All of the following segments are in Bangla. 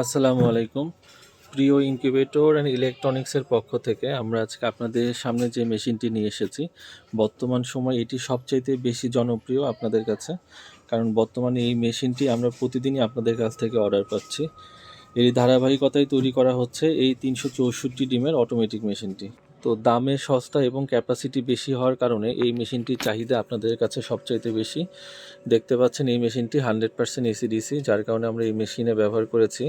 আসসালামু আলাইকুম। প্রিয় ইনকিউবেটর অ্যান্ড ইলেকট্রনিক্সের পক্ষ থেকে আমরা আজকে আপনাদের সামনে যে মেশিনটি নিয়ে এসেছি, বর্তমান সময় এটি সবচাইতে বেশি জনপ্রিয় আপনাদের কাছে। কারণ বর্তমানে এই মেশিনটি আমরা প্রতিদিনই আপনাদের কাছ থেকে অর্ডার পাচ্ছি। এর ধারাবাহিকতায় তৈরি করা হচ্ছে এই তিনশো চৌষট্টি ডিমের অটোমেটিক মেশিনটি তো দামে সস্তা এবং ক্যাপাসিটি বেশি হওয়ার কারণে এই মেশিনটির চাহিদা আপনাদের কাছে সবচাইতে বেশি। দেখতে পাচ্ছেন এই মেশিনটি হান্ড্রেড পার্সেন্ট এসিডিসি যার কারণে আমরা এই মেশিনে ব্যবহার করেছি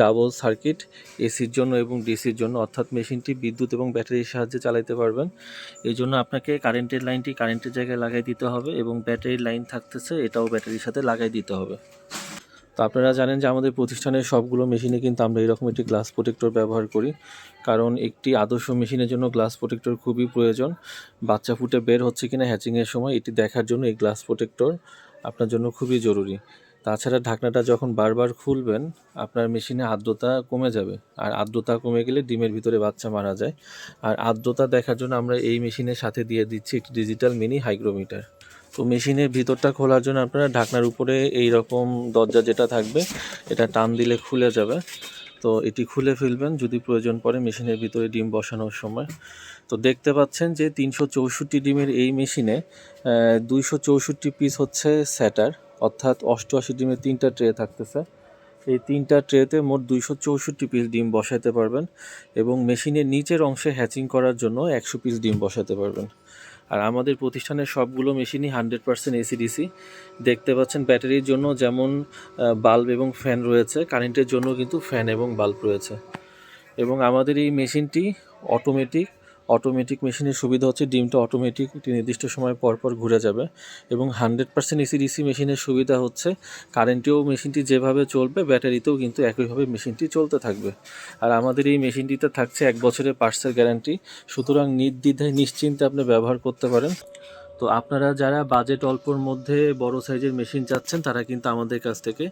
ডাবল সার্কিট, এসির জন্য এবং ডিসির জন্য। অর্থাৎ মেশিনটি বিদ্যুৎ এবং ব্যাটারির সাহায্যে চালাতে পারবেন। এই জন্য আপনাকে কারেন্টের লাইনটি কারেন্টের জায়গায় লাগাই দিতে হবে এবং ব্যাটারির লাইন থাকতেছে, এটাও ব্যাটারির সাথে লাগাই দিতে হবে। তো আপনারা জানেন যে আমাদের প্রতিষ্ঠানের সবগুলো মেশিনে কিন্তু আমরা এরকম একটি গ্লাস প্রোটেক্টর ব্যবহার করি। কারণ একটি আদর্শ মেশিনের জন্য গ্লাস প্রোটেক্টর খুবই প্রয়োজন। বাচ্চা ফুটে বের হচ্ছে কিনা হ্যাচিংয়ের সময়, এটি দেখার জন্য এই গ্লাস প্রোটেক্টর আপনার জন্য খুবই জরুরি। তাছাড়া ঢাকনাটা যখন বারবার খুলবেন, আপনার মেশিনে আর্দ্রতা কমে যাবে। আর আর্দ্রতা কমে গেলে ডিমের ভিতরে বাচ্চা মারা যায়। আর আর্দ্রতা দেখার জন্য আমরা এই মেশিনের সাথে দিয়ে দিচ্ছি একটি ডিজিটাল মিনি হাইগ্রোমিটার তো মেশিনের ভিতরটা খোলার জন্য আপনারা ঢাকনার উপরে এই রকম দরজা যেটা থাকবে, এটা টান দিলে খুলে যাবে। তো এটি খুলে ফেলবেন যদি প্রয়োজন পড়ে মেশিনের ভিতরে ডিম বসানোর সময়। তো দেখতে পাচ্ছেন যে তিনশো চৌষট্টি ডিমের এই মেশিনে দুইশো চৌষট্টি পিস হচ্ছে স্যাটার, অর্থাৎ অষ্টআশি ডিমের তিনটা ট্রে থাকতেছে। এই তিনটা ট্রেতে মোট দুইশো চৌষট্টি পিস ডিম বসাতে পারবেন এবং মেশিনের নিচের অংশে হ্যাচিং করার জন্য একশো পিস ডিম বসাতে পারবেন। আর আমাদের প্রতিষ্ঠানের সবগুলো মেশিনই হান্ড্রেড পার্সেন্ট এসিডিসি দেখতে পাচ্ছেন ব্যাটারির জন্য যেমন বাল্ব এবং ফ্যান রয়েছে, কারেন্টের জন্য কিন্তু ফ্যান এবং বাল্ব রয়েছে। এবং আমাদের এই মেশিনটি অটোমেটিক অটোমেটিক মেশিনের সুবিধা হচ্ছে ডিমটা অটোমেটিক একটি নির্দিষ্ট সময় পর পর ঘুরে যাবে এবং হান্ড্রেড পার্সেন্ট এসিডিসি মেশিনের সুবিধা হচ্ছে কারেন্টেও মেশিনটি যেভাবে চলবে ব্যাটারিতেও কিন্তু একইভাবে মেশিনটি চলতে থাকবে। আর আমাদের এই মেশিনটিতে থাকছে এক বছরের পার্সের গ্যারান্টি সুতরাং নির্দ্বিধায়, নিশ্চিন্তে আপনি ব্যবহার করতে পারেন। তো আপনারা যারা বাজেট অল্পর মধ্যে বড় সাইজের মেশিন চাচ্ছেন, তারা কিন্তু আমাদের কাছ থেকে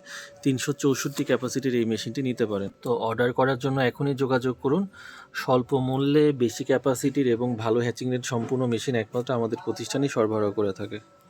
তিনশো চৌষট্টি ক্যাপাসিটির এই মেশিনটি নিতে পারেন। তো অর্ডার করার জন্য এখনই যোগাযোগ করুন। স্বল্প মূল্যে বেশি ক্যাপাসিটির এবং ভালো হ্যাচিং রেট সম্পূর্ণ মেশিন একমাত্র আমাদের প্রতিষ্ঠানই সরবরাহ করে থাকে।